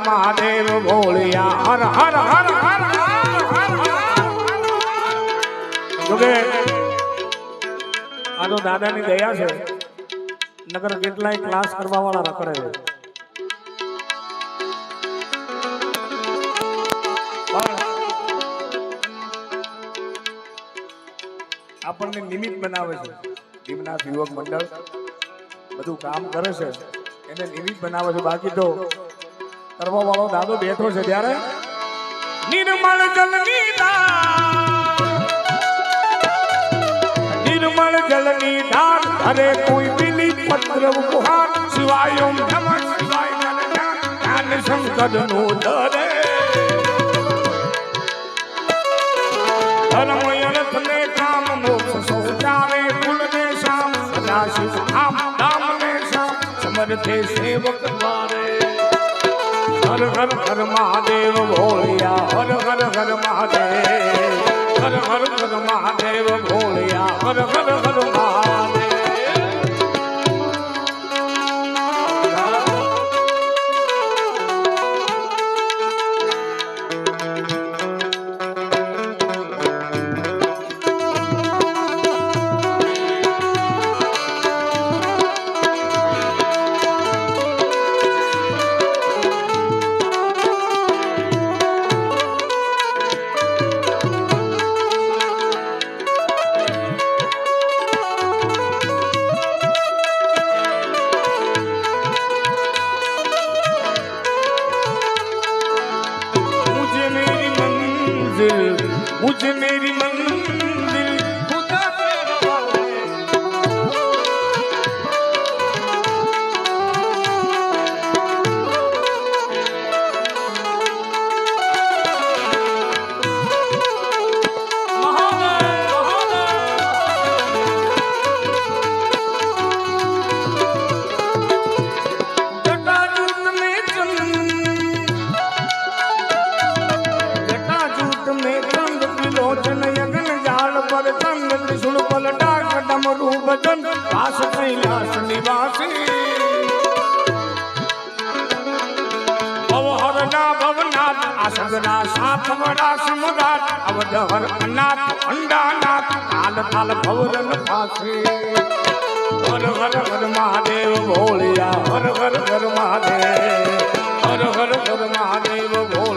મહાદેવ ભોળિયા હર હર હર હર જોકે આ તો દાદાની દયા છે નગર કેટલાય ક્લાસ કરવા વાળા રખડે છે આપણને નિમિત્ત બનાવે છે ભીમનાથ યુવક મંડળ બધું કામ કરે છે એને નિમિત્ત બનાવે છે બાકી તો કરવા વાળો દાદો બેઠો છે ત્યારે નિર્મળ ધાર નિર્મળ જલની દાન અરે કોઈ બિલી પત્ર ઉપહાર શિવાય ઓમ નમઃ શિવાય જ્ઞાન શંકર નો દરે. ધર્મ અર્થ ને કામ, મોક્ષ સૌચારે કુલ ને શામ, સદાશિવ આમ નામ ને શામ, સમર્થે સેવક દ્વારે. હર હર હર મહાદેવ ભોળિયા, હર હર હર મહાદેવ, હર હર હર મહાદેવ ભોળિયા, હર હર હર મહાદેવ. સગરા સાફવડા સમદાર અવધહર અનાથ અંડાનાથ કાલ કાલ ભવરન પાસે. હર હર હર મહાદેવ ભોળિયા, હર હર હર મહાદેવ, હર હર હર મહાદેવ ભોળિયા.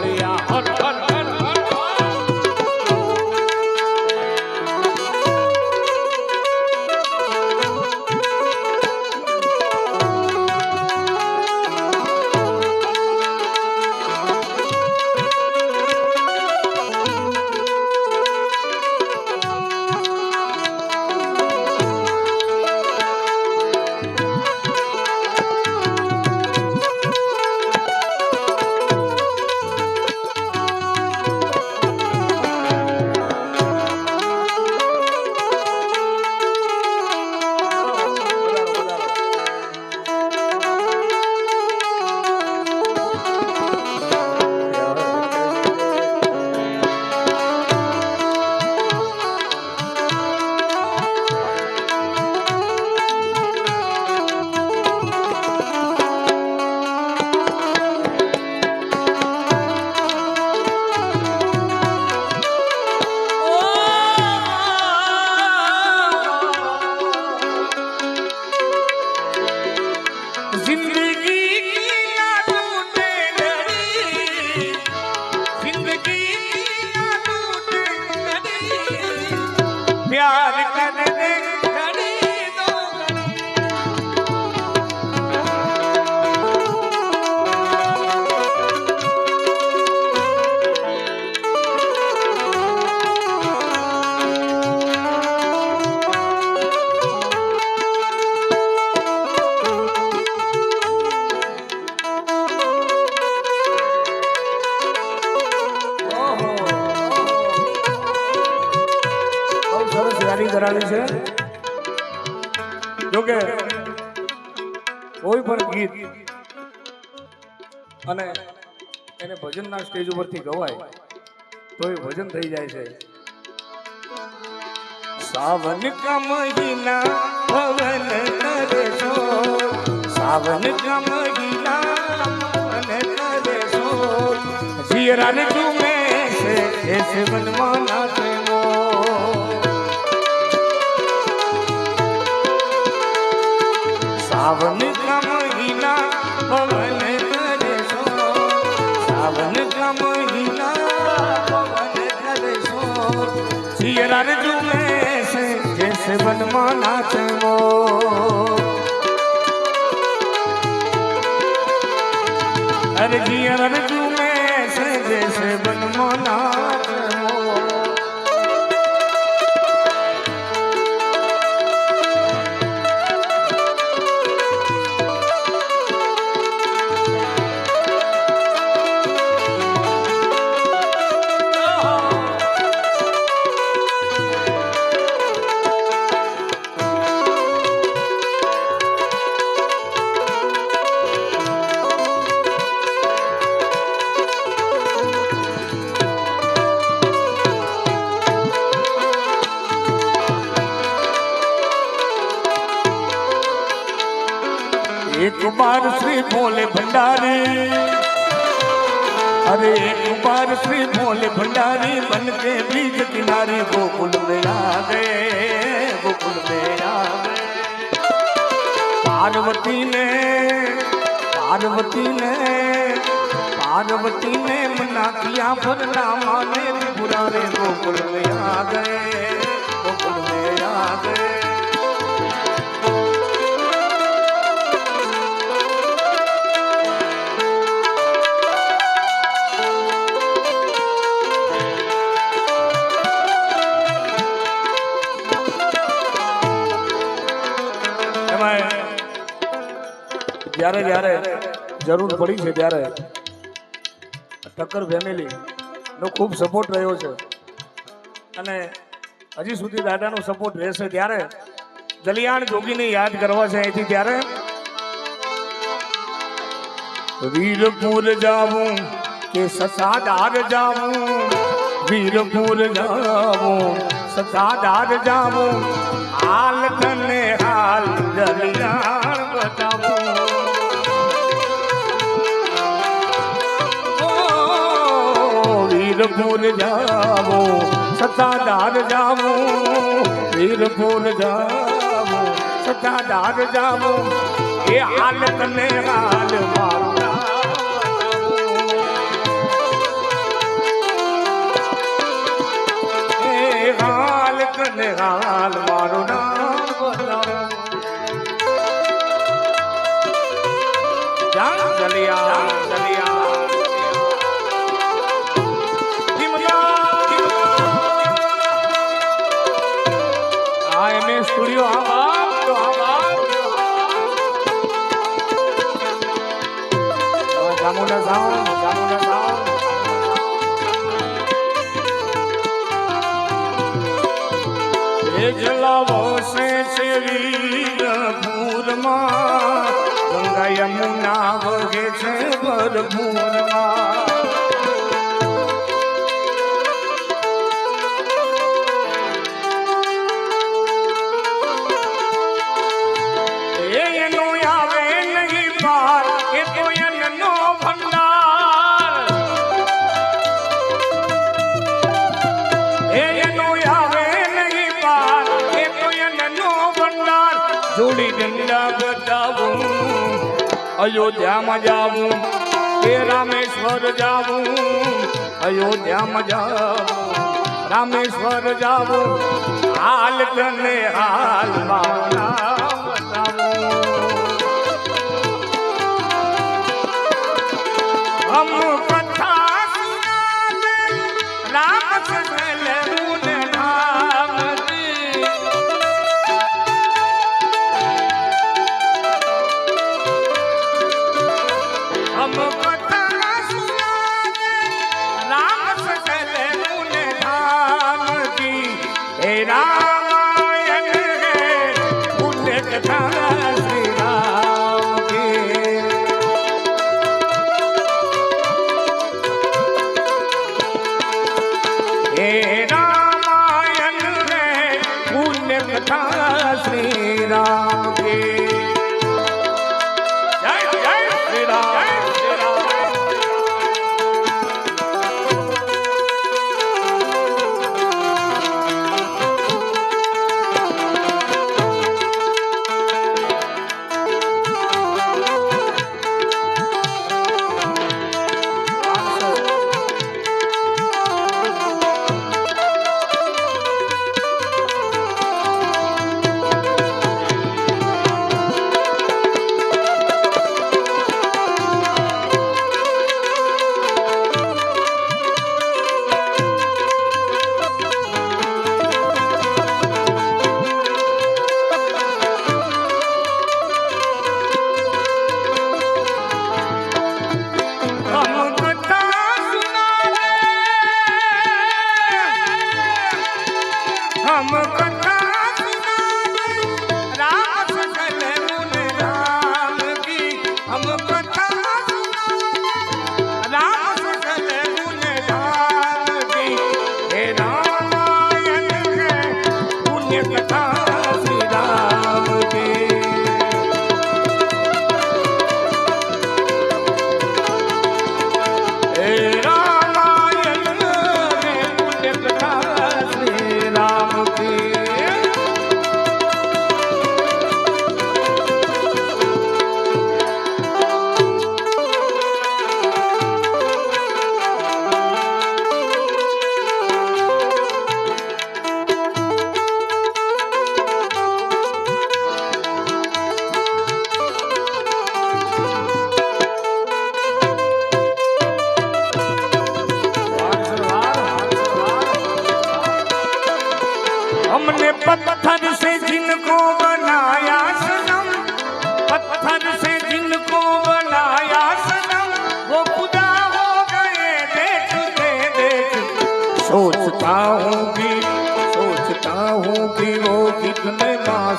કે કોઈ પણ ગીત અને એને ભજનના સ્ટેજ ઉપરથી ગવાય, તો એ ભજન થઈ જાય છે. સાવન કા ભવન કરશો, સાવન કા ભવન કરશો. જીરાને ઝુમે છે, એ સેવનમાં નાચે સાવન કમહિના પવન કરશો સાવન કમહિના પવન કરશો શિયરા જુમે સે જેસે વનમાં નાચવો. અરે જીયર જુમે સે જેસે વનમાં નાચવો भंडारी बन के बीच किनारे गोकुल में आ गए गोकुल में आ गए। पार्वती ने पार्वती ने पार्वती ने मना किया, पर ना माने पुराने गोकुल में आ गए गोकुल में आ गए। જ્યારે જ્યારે જરૂર પડી છે ત્યારે ઠક્કર ફેમિલી નો ખૂબ સપોર્ટ રહ્યો છે. અને હજી સુધી દાદાનો સપોર્ટ રહેશે ત્યારે દલિયાણ જોગીને યાદ કરવા છે અહીંથી ત્યારે. વીરપુર જાવું કે સસાદાર જાવું, વીરપુર જાવું સસાદાર જાવું. હાલ તને હાલ જલિયાણ વીરપુર જાવો સત્તાદાર જાવો વીરપુર જાવો સત્તાદાર જાવો, એ હાલ તને હાલ મારા. એ હાલ તને હાલ મારું નામ. બતાવો જામુના સાઉન્ડ જામુના વીરપુરમાં ગંગા યમુના વગે છે ભરપૂરમાં જોડી ઝંડા બતાવું અયોધ્યામાં જાવું. હે રામેશ્વર જાવું. અયોધ્યામાં જાવું. રામેશ્વર જાવું. હાલ તને હાલ મારા બતાવું.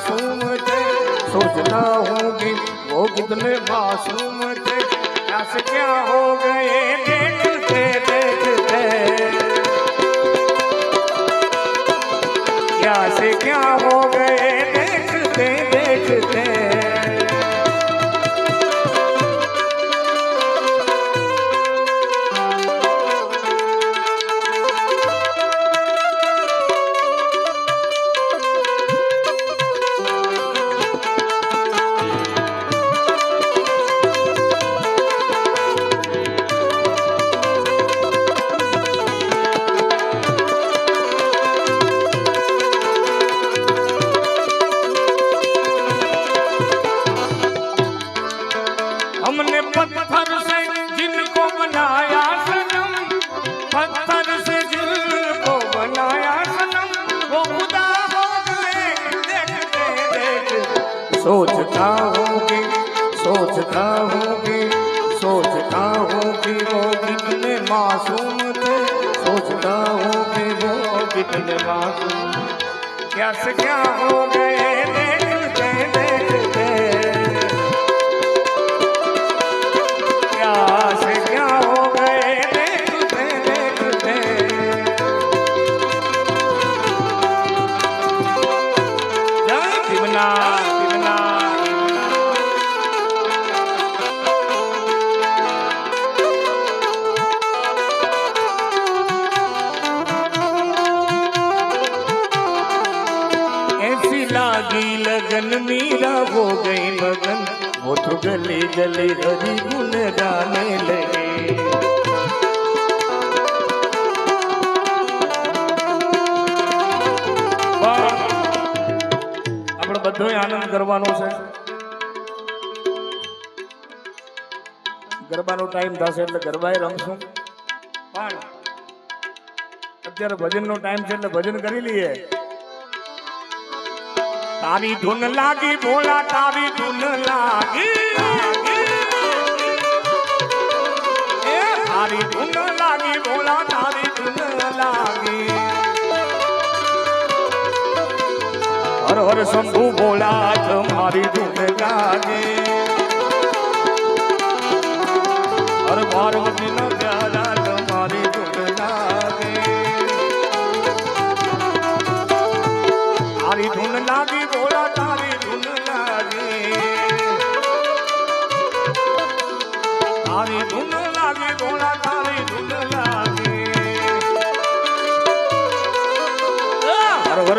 માસૂમ છે સોચના હોગી વો કિતને માસૂમ છે ક્યાં હો ગયે દેખતે सोचता हूँ कि वो कितने मासूम थे सोचता हूँ कि वो कितने मासूम क्या से क्या हो गए લાગી લગન મીરા હો ગઈ મગન મોઠું ગલે ગલે હરી ગુણ ગાને લગે આપણે બધોય આનંદ કરવાનો છે. ગરબાનો ટાઈમ થશે એટલે ગરબાએ રમશું. પણ અત્યારે ભજનનો ટાઈમ છે એટલે ભજન કરી લઈએ. તારી ધૂન લાગી ભોલા તારી ધૂન લાગી. તારી ધૂન લાગી ભોલા તારી ધૂન લાગી. હર હર શંભુ ભોલા તમારી ધૂન લાગી. હર પાર્વતી નો પ્યાલા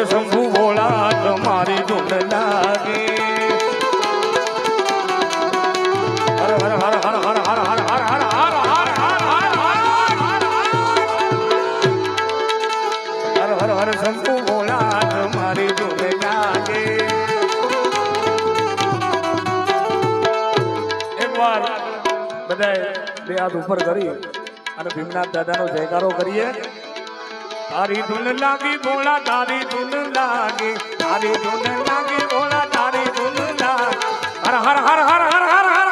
શંભુ ભોળા તમારી ધૂન લાગી હર હર હર હર હર હર હર હર હર હર હર હર હર હર એકવાર બધાએ બે હાથ ઉપર કરી અને ભીમનાથ દાદાનો જયકારો કરીએ તારી ધૂન લાગી, ભોળા તારી ધૂન લાગે. તારી ધૂન લાગી, ભોળા તારી ધૂન લાગે. હર હર હર હર હર હર હર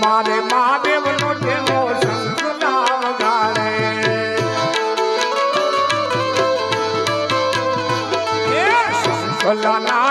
મારે મહાદેવ નો ચેલો શંખ શંખલા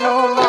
યાદ